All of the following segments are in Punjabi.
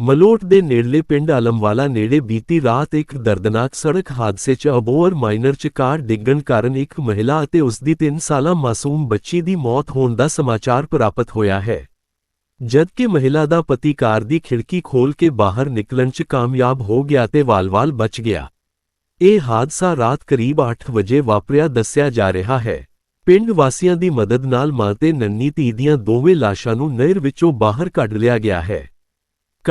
ਮਲੋਟ ਦੇ ਨੇੜਲੇ ਪਿੰਡ ਆਲਮਵਾਲਾ ਨੇੜੇ ਬੀਤੀ ਰਾਤ ਇੱਕ ਦਰਦਨਾਕ ਸੜਕ ਹਾਦਸੇ 'ਚ ਅਬੋਰ ਮਾਈਨਰ 'ਚ ਕਾਰ ਡਿੱਗਣ ਕਾਰਨ ਇੱਕ ਮਹਿਲਾ ਅਤੇ ਉਸ ਦੀ 3 ਸਾਲਾ ਮਾਸੂਮ ਬੱਚੀ ਦੀ ਮੌਤ ਹੋਣ ਦਾ ਸਮਾਚਾਰ ਪ੍ਰਾਪਤ ਹੋਇਆ ਹੈ। ਜਦਕਿ ਮਹਿਲਾ ਦਾ ਪਤੀ ਕਾਰ ਦੀ ਖਿੜਕੀ ਖੋਲ ਕੇ ਬਾਹਰ ਨਿਕਲਣ 'ਚ ਕਾਮਯਾਬ ਹੋ ਗਿਆ ਤੇ ਵਾਲ-ਵਾਲ ਬਚ ਗਿਆ। ਇਹ ਹਾਦਸਾ ਰਾਤ ਕਰੀਬ 8 ਵਜੇ ਵਾਪਰਿਆ ਦੱਸਿਆ ਜਾ ਰਿਹਾ ਹੈ। ਪਿੰਡ ਵਾਸੀਆਂ ਦੀ ਮਦਦ ਨਾਲ ਮਾਂ ਤੇ ਨੰਨੀ ਧੀ ਦੀਆਂ ਦੋਵੇਂ ਲਾਸ਼ਾਂ ਨੂੰ ਨਹਿਰ ਵਿੱਚੋਂ ਬਾਹਰ ਕੱਢ ਲਿਆ ਗਿਆ ਹੈ।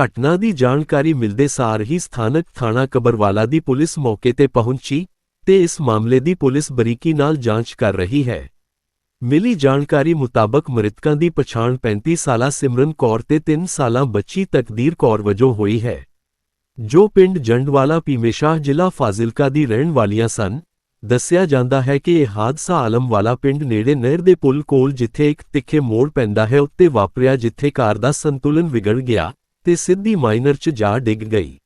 ਘਟਨਾ ਦੀ ਜਾਣਕਾਰੀ ਮਿਲਦੇ ਸਾਰ ਹੀ ਸਥਾਨਕ ਥਾਣਾ ਕਬਰਵਾਲਾ ਦੀ ਪੁਲਿਸ ਮੌਕੇ ਤੇ ਪਹੁੰਚੀ ਤੇ ਇਸ ਮਾਮਲੇ ਦੀ ਪੁਲਿਸ ਬਰੀਕੀ ਨਾਲ ਜਾਂਚ ਕਰ ਰਹੀ ਹੈ। ਮਿਲੀ ਜਾਣਕਾਰੀ ਮੁਤਾਬਕ ਮ੍ਰਿਤਕਾਂ ਦੀ ਪਛਾਣ 35 ਸਾਲਾ ਸਿਮਰਨ ਕੌਰ ਤੇ 3 ਸਾਲਾ ਬੱਚੀ ਤਕਦੀਰ ਕੌਰ ਵਜੋਂ ਹੋਈ ਹੈ। ਜੋ ਪਿੰਡ ਜੰਡਵਾਲਾ ਪੀਮੇਸ਼ਾਹ ਜ਼ਿਲ੍ਹਾ ਫਾਜ਼ਿਲਕਾ ਦੀ ਰਹਿਣ ਵਾਲੀਆਂ ਸਨ, ਦੱਸਿਆ ਜਾਂਦਾ ਹੈ ਕਿ ਇਹ ਹਾਦਸਾ ਆਲਮਵਾਲਾ ਪਿੰਡ ਨੇੜੇ ਨਹਿਰ ਦੇ ਪੁਲ ਕੋਲ ਜਿੱਥੇ ਇੱਕ ਤਿੱਖੇ ਮੋੜ ਪੈਂਦਾ ਹੈ ਉੱਤੇ ਵਾਪਰਿਆ ਜਿੱਥੇ ਕਾਰ ਦਾ ਸੰਤੁਲਨ ਵਿਗੜ ਗਿਆ। ਤੇ ਸਿੱਧੀ ਮਾਈਨਰ 'ਚ ਜਾ ਡਿੱਗ ਗਈ।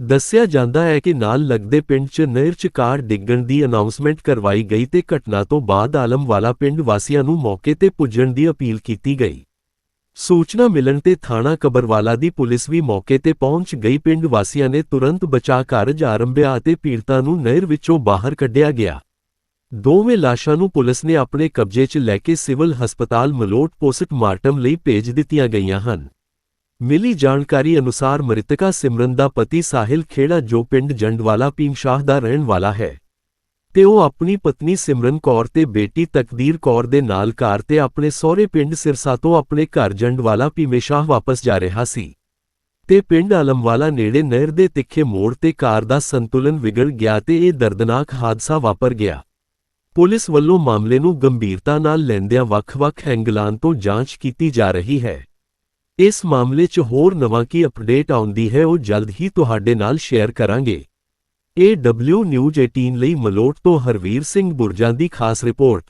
ਦੱਸਿਆ ਜਾਂਦਾ ਹੈ ਕਿ ਨਾਲ ਲੱਗਦੇ ਪਿੰਡ 'ਚ ਨਹਿਰ 'ਚ ਕਾਰ ਡਿੱਗਣ ਦੀ ਅਨਾਉਂਸਮੈਂਟ ਕਰਵਾਈ ਗਈ ਤੇ ਘਟਨਾ ਤੋਂ ਬਾਅਦ ਆਲਮਵਾਲਾ ਪਿੰਡ ਵਾਸੀਆਂ ਨੂੰ ਮੌਕੇ ਤੇ ਪੁੱਜਣ ਦੀ ਅਪੀਲ ਕੀਤੀ ਗਈ। ਸੂਚਨਾ ਮਿਲਣ ਤੇ ਥਾਣਾ ਕਬਰਵਾਲਾ ਦੀ ਪੁਲਿਸ ਵੀ ਮੌਕੇ ਤੇ ਪਹੁੰਚ ਗਈ। ਪਿੰਡ ਵਾਸੀਆਂ ਨੇ ਤੁਰੰਤ ਬਚਾਅ ਕਾਰਜ ਆਰੰਭਿਆ ਅਤੇ ਪੀੜਤਾਂ ਨੂੰ ਨਹਿਰ ਵਿੱਚੋਂ ਬਾਹਰ ਕੱਢਿਆ ਗਿਆ। ਦੋਵੇਂ ਲਾਸ਼ਾਂ ਨੂੰ ਪੁਲਿਸ ਨੇ ਆਪਣੇ ਕਬਜ਼ੇ 'ਚ ਲੈ ਕੇ ਸਿਵਲ ਹਸਪਤਾਲ ਮਲੋਟ ਪੋਸਟਮਾਰਟਮ ਲਈ ਭੇਜ ਦਿੱਤੀਆਂ ਗਈਆਂ ਹਨ। ਮਿਲੀ ਜਾਣਕਾਰੀ ਅਨੁਸਾਰ ਮ੍ਰਿਤਕਾ ਸਿਮਰਨ ਦਾ ਪਤੀ ਸਾਹਿਲ ਖੇੜਾ ਜੋ ਪਿੰਡ ਜੰਡਵਾਲਾ ਪੀਮਸ਼ਾਹ ਦਾ ਰਹਿਣ ਵਾਲਾ ਹੈ। ਤੇ ਉਹ ਆਪਣੀ ਪਤਨੀ ਸਿਮਰਨ ਕੌਰ ਤੇ ਬੇਟੀ ਤਕਦੀਰ ਕੌਰ ਦੇ ਨਾਲ ਕਾਰ ਤੇ ਆਪਣੇ ਸਹੁਰੇ ਪਿੰਡ ਸਿਰਸਾ ਤੋਂ ਆਪਣੇ ਘਰ ਜੰਡਵਾਲਾ ਪੀਮੇਸ਼ਾਹ ਵਾਪਸ ਜਾ ਰਿਹਾ ਸੀ। ਤੇ ਪਿੰਡ ਆਲਮਵਾਲਾ ਨੇੜੇ ਨਹਿਰ ਦੇ ਤਿੱਖੇ ਮੋੜ ਤੇ ਕਾਰ ਦਾ ਸੰਤੁਲਨ ਵਿਗੜ ਗਿਆ ਤੇ ਇਹ ਦਰਦਨਾਕ ਹਾਦਸਾ ਵਾਪਰ ਗਿਆ। ਪੁਲਿਸ ਵੱਲੋਂ ਮਾਮਲੇ ਨੂੰ ਗੰਭੀਰਤਾ ਨਾਲ ਲੈਂਦਿਆਂ ਵੱਖ-ਵੱਖ ਐਂਗਲਾਂ ਤੋਂ ਜਾਂਚ ਕੀਤੀ ਜਾ ਰਹੀ ਹੈ। ਇਸ ਮਾਮਲੇ 'ਚ ਹੋਰ ਨਵਾਂ ਕੀ ਅਪਡੇਟ ਆਉਂਦੀ ਹੈ ਉਹ ਜਲਦ ਹੀ ਤੁਹਾਡੇ ਨਾਲ ਸ਼ੇਅਰ ਕਰਾਂਗੇ। ਏ ਡਬਲਿਊ ਨਿਊਜ਼ 18 ਲਈ ਮਲੋਟ ਤੋਂ ਹਰਵੀਰ ਸਿੰਘ ਬੁਰਜਾਂ ਦੀ ਖਾਸ ਰਿਪੋਰਟ।